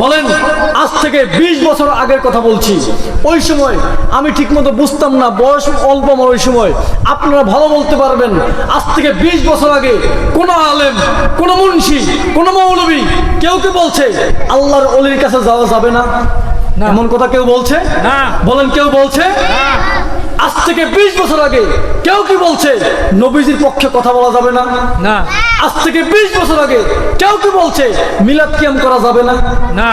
বলেন আজ থেকে ২০ বছর আগের কথা বলছি। ওই সময় আমি ঠিকমতো বুঝতাম না বয়স অল্প আমার ওই সময়। আপনারা ভালো বলতে পারবেন আজ থেকে ২০ বছর আগে কোনো আলেম কোনো মুন্সি কোনো মৌলবী কেউ কে বলছে আল্লাহর অলির কাছে যাওয়া যাবে না? এমন কথা কেউ বলছে? না। বলেন কেউ বলছে? আজ থেকে ২০ বছর আগে কেউ কি বলছে নবীজির পক্ষে কথা বলা যাবে না? না। আজ থেকে ২০ বছর আগে কেউ কি বলছে মিলাদ কিয়াম করা যাবে না? না।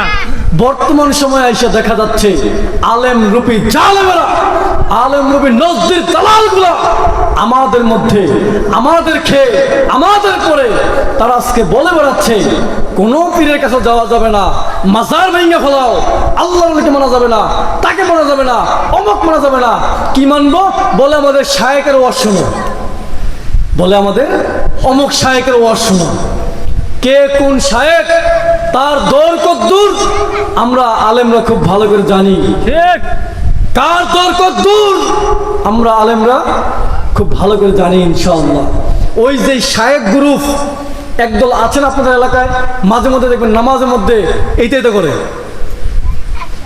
বর্তমান সময়ে এসে দেখা যাচ্ছে আলেম রূপী জালেমেরা আলেম রূপী নজদির দালালগুলা আমাদের মধ্যে, আমাদের খেয়ে, আমাদের করে, তারা আজকে বলে বেড়াচ্ছে, কোনো পীরের কাছে যাওয়া যাবে না, মাজার ভেঙে ফেলাও আল্লাহ মানা যাবে না, তাকে মানা যাবে না, অমক মানা যাবে না। কি মানবো? বলে আমাদের শায়েকের ওয়াজ শোনো। বলে আমাদের অমুক শায়েকের ওয়াজ শোনো। কে কোন শায়েক? তার দর। কদ্দূর আমরা আলেমরা খুব ভালো করে জানি। ঠিক। কার দর দূর? আমরা আলেমরা খুব ভালো করে জানি ইনশাআল্লাহ। ওই যে শায়েক গ্রুপ, একদল আছেন আপনাদের এলাকায়, মাঝে মধ্যে দেখবেন নামাজের মধ্যে এইটা তো করে।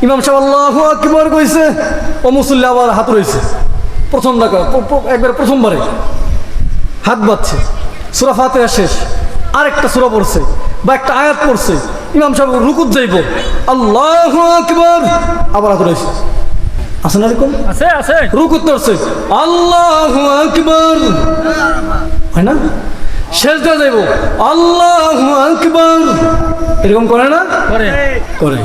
ইমাম সাহেব আল্লাহ কইছে, ও মুসল্লি আবার হাত রয়েছে প্রথম দেখা একবার প্রথমবারে। হাত বাচ্ছে সুরা ফাতেহা শেষ। আরেকটা সুরা পড়ছে বা একটা আয়াত পড়ছে। ইমাম সাহেব রুকুত যাইব। আল্লাহ আবার হাত রয়েছে আছে না এরকম আছে আছে। রুকুত করছে আল্লাহ আকবর। হয় না? দেওয়া যাইব। আল্লাহ আকবর। এরকম করে না? করে। করে।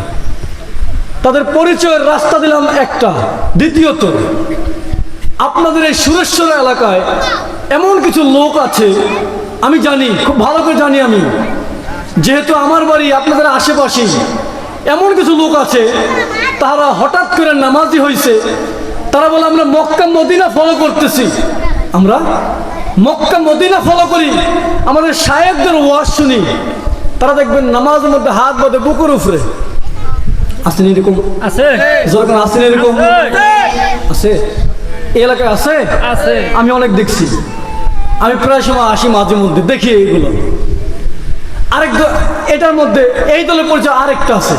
তাদের পরিচয়ের রাস্তা দিলাম একটা। দ্বিতীয়ত আপনাদের এই সুরেশ্বর এলাকায় এমন কিছু লোক আছে আমি জানি খুব ভালো করে জানি আমি। যেহেতু আমার বাড়ি আপনাদের আশেপাশে এমন কিছু লোক আছে তারা হঠাৎ করে নামাজি হয়েছে তারা বলে আমরা মক্কা মদিনা ফলো করতেছি। আমরা মক্কা মদিনা ফলো করি। আমাদের সাহেবদের ওয়াজ শুনি। তারা দেখবেন নামাজের মধ্যে হাত বাঁধে বুকুর উপরে। আসেন এরকম। আছে? যখন আসেন এরকম। আছে। এলাকায় আছে? আছে। আমি অনেক দেখছি। আমি প্রায় সময় আসি মাঝে মধ্যে দেখি এইগুলো আরেক এটার মধ্যে এই দলের পরিচয় আরেকটা আছে।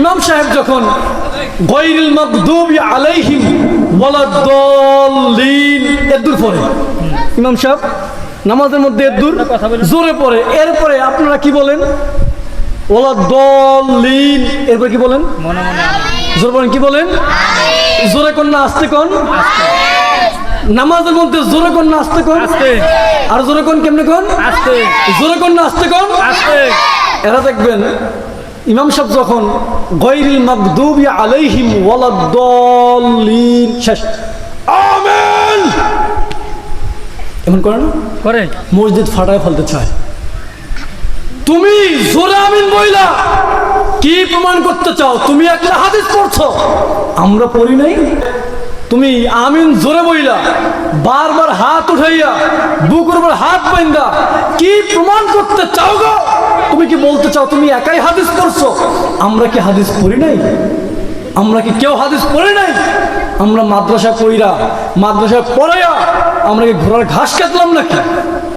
ইমাম সাহেব যখন গৈরিল মকদুবি আলাইহিম ওয়ালাদ্দাল্লিন এদুর পরে ইমাম সাহেব নামাজের মধ্যে এদুর জোরে পড়ে। এরপরে আপনারা কি বলেন? ওয়ালাদ্দাল্লিন এরপরে কি বলেন? জোরে বলেন কি বলেন? জোরে কোন না আসতে কোন? নামাজের মধ্যে জোরে কোন না আসতে কোন? আর জোরে কোন কেমনে কোন? আস্তে। জোরে কোন না আসতে কোন? আস্তে। এরা দেখবেন ইমাম সাহেব যখন গৈরিল মাকদুবি আলাইহিম ওয়ালাদ্দাল্লিন শেষ। আমেন! এমন করে না? করে। মসজিদ ফাটায় ফেলতে চায়। তুমি জোরে আমিন বইলা। কি প্রমাণ করতে চাও? তুমি একটা হাদিস পড়ছো। আমরা পড়ি নাই। তুমি আমিন জোরে বইলা। বারবার হাত উঠাইয়া বুকুর উপর হাত বাইন্দা। কি প্রমাণ করতে চাও গো? তুমি কি বলতে চাও তুমি একাই হাদিস করছ আমরা কি হাদিস পড়ি নাই? আমরা কি কেউ হাদিস পড়ি নাই? আমরা মাদ্রাসা পড়িরা মাদ্রাসা পড়াইয়া আমরা কি ঘোড়ার ঘাস কাটলাম নাকি?